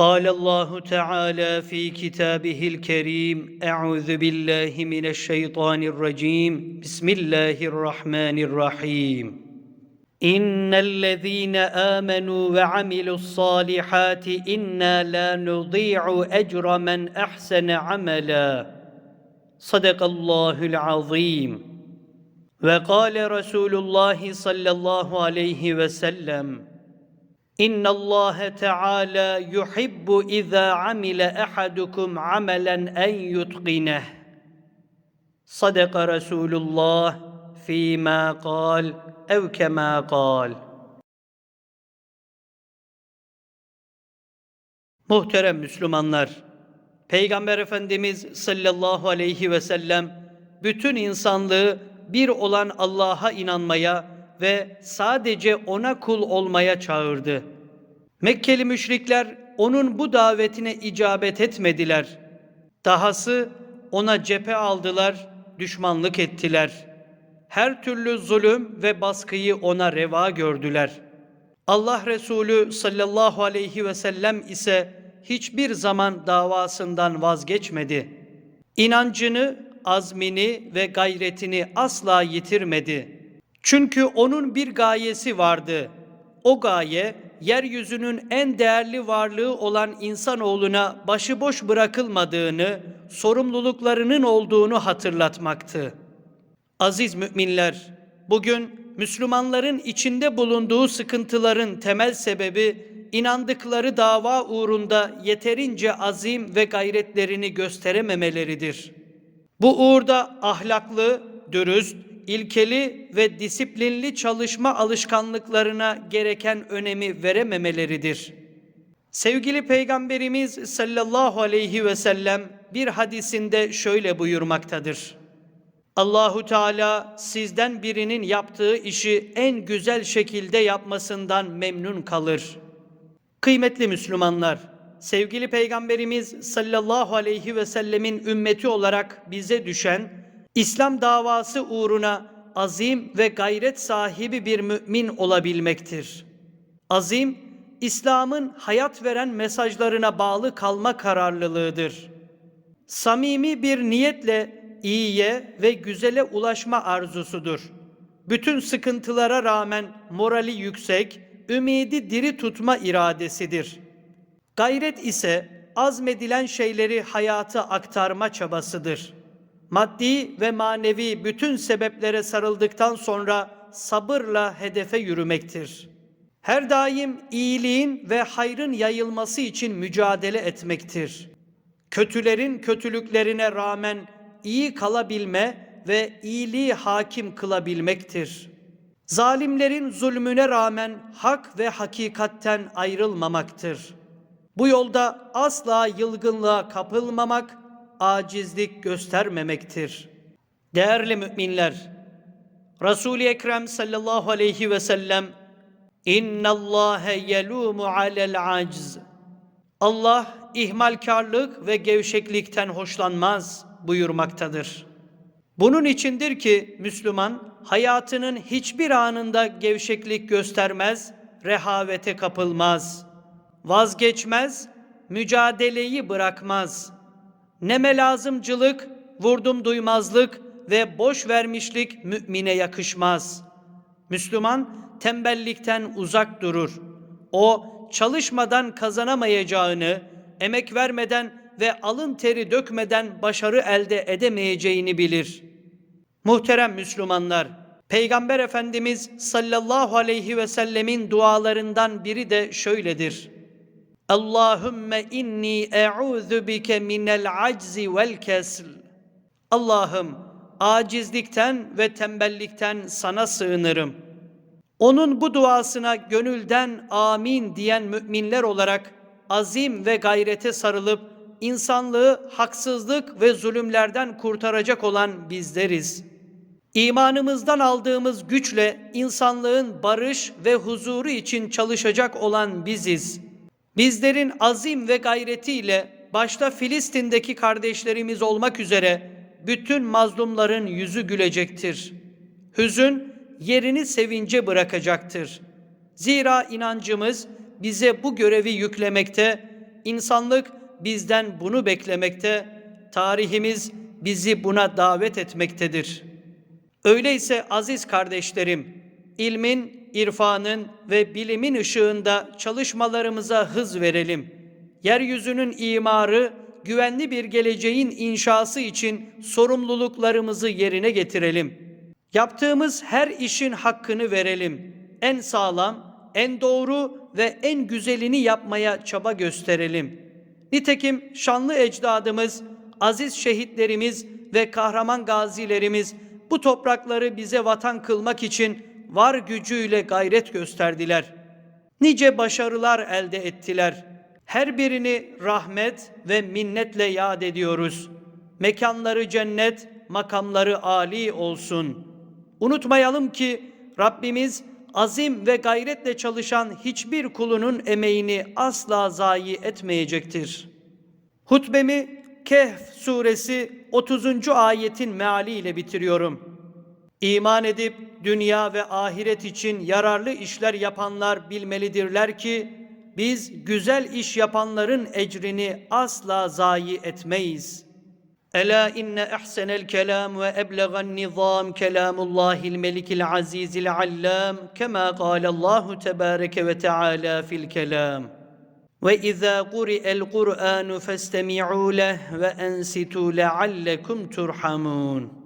قال الله تعالى في كتابه الكريم أعوذ بالله من الشيطان الرجيم. بسم الله الرحمن الرحيم. إن الذين آمنوا وعملوا الصالحات إنا لا نضيع أجر من أحسن عملا. صدق الله العظيم. وقال رسول الله صلى الله عليه وسلم İnna Allah Teala yuhibbu iza amile ahadukum amelen en yutqineh. Sadaka Resulullah fîmâ kal ev kemâ kal. Muhterem Müslümanlar, Peygamber Efendimiz sallallahu aleyhi ve sellem bütün insanlığı bir olan Allah'a inanmaya ve sadece ona kul olmaya çağırdı. Mekkeli müşrikler onun bu davetine icabet etmediler. Dahası ona cephe aldılar, düşmanlık ettiler. Her türlü zulüm ve baskıyı ona reva gördüler. Allah Resulü sallallahu aleyhi ve sellem ise hiçbir zaman davasından vazgeçmedi. İnancını, azmini ve gayretini asla yitirmedi.'' Çünkü onun bir gayesi vardı. O gaye yeryüzünün en değerli varlığı olan insanoğluna başıboş bırakılmadığını, sorumluluklarının olduğunu hatırlatmaktı. Aziz müminler, bugün Müslümanların içinde bulunduğu sıkıntıların temel sebebi inandıkları dava uğrunda yeterince azim ve gayretlerini gösterememeleridir. Bu uğurda ahlaklı, dürüst, ilkeli ve disiplinli çalışma alışkanlıklarına gereken önemi verememeleridir. Sevgili Peygamberimiz sallallahu aleyhi ve sellem bir hadisinde şöyle buyurmaktadır. Allahu Teala sizden birinin yaptığı işi en güzel şekilde yapmasından memnun kalır. Kıymetli Müslümanlar, sevgili Peygamberimiz sallallahu aleyhi ve sellemin ümmeti olarak bize düşen İslam davası uğruna azim ve gayret sahibi bir mümin olabilmektir. Azim, İslam'ın hayat veren mesajlarına bağlı kalma kararlılığıdır. Samimi bir niyetle iyiye ve güzele ulaşma arzusudur. Bütün sıkıntılara rağmen morali yüksek, ümidi diri tutma iradesidir. Gayret ise azmedilen şeyleri hayata aktarma çabasıdır.'' Maddi ve manevi bütün sebeplere sarıldıktan sonra sabırla hedefe yürümektir. Her daim iyiliğin ve hayrın yayılması için mücadele etmektir. Kötülerin kötülüklerine rağmen iyi kalabilme ve iyiliği hakim kılabilmektir. Zalimlerin zulmüne rağmen hak ve hakikatten ayrılmamaktır. Bu yolda asla yılgınlığa kapılmamak acizlik göstermemektir. Değerli müminler, Resul-i Ekrem sallallahu aleyhi ve sellem İnnallâhe yelûmu alel acz Allah ihmalkarlık ve gevşeklikten hoşlanmaz buyurmaktadır. Bunun içindir ki Müslüman hayatının hiçbir anında gevşeklik göstermez, rehavete kapılmaz, vazgeçmez, mücadeleyi bırakmaz.'' Neme lazımcılık, vurdum duymazlık ve boş vermişlik mümine yakışmaz. Müslüman tembellikten uzak durur. O çalışmadan kazanamayacağını, emek vermeden ve alın teri dökmeden başarı elde edemeyeceğini bilir. Muhterem Müslümanlar, Peygamber Efendimiz sallallahu aleyhi ve sellemin dualarından biri de şöyledir. Allahümme inni e'udhu bike minel aczi vel kesl. Allah'ım acizlikten ve tembellikten sana sığınırım. Onun bu duasına gönülden amin diyen müminler olarak azim ve gayrete sarılıp insanlığı haksızlık ve zulümlerden kurtaracak olan bizleriz. İmanımızdan aldığımız güçle insanlığın barış ve huzuru için çalışacak olan biziz.'' Bizlerin azim ve gayretiyle başta Filistin'deki kardeşlerimiz olmak üzere bütün mazlumların yüzü gülecektir. Hüzün yerini sevince bırakacaktır. Zira inancımız bize bu görevi yüklemekte insanlık bizden bunu beklemekte, tarihimiz bizi buna davet etmektedir. Öyleyse aziz kardeşlerim, ilmin, irfanın ve bilimin ışığında çalışmalarımıza hız verelim. Yeryüzünün imarı, güvenli bir geleceğin inşası için sorumluluklarımızı yerine getirelim. Yaptığımız her işin hakkını verelim. En sağlam, en doğru ve en güzelini yapmaya çaba gösterelim. Nitekim şanlı ecdadımız, aziz şehitlerimiz ve kahraman gazilerimiz bu toprakları bize vatan kılmak için var gücüyle gayret gösterdiler. Nice başarılar elde ettiler. Her birini rahmet ve minnetle yad ediyoruz. Mekanları cennet, makamları âli olsun. Unutmayalım ki Rabbimiz azim ve gayretle çalışan hiçbir kulunun emeğini asla zayi etmeyecektir. Hutbemi Kehf suresi 30. ayetin mealiyle bitiriyorum. İman edip dünya ve ahiret için yararlı işler yapanlar bilmelidirler ki biz güzel iş yapanların ecrini asla zayi etmeyiz. Ela inne ehsenel kelam ve eblegan nizam kelamullahil melikil azizil allam kema kâlallahu tebâreke ve teâlâ fil kelam. Ve izâ el Kur'anu festemi'û leh ve ensitû leallekum turhamun.''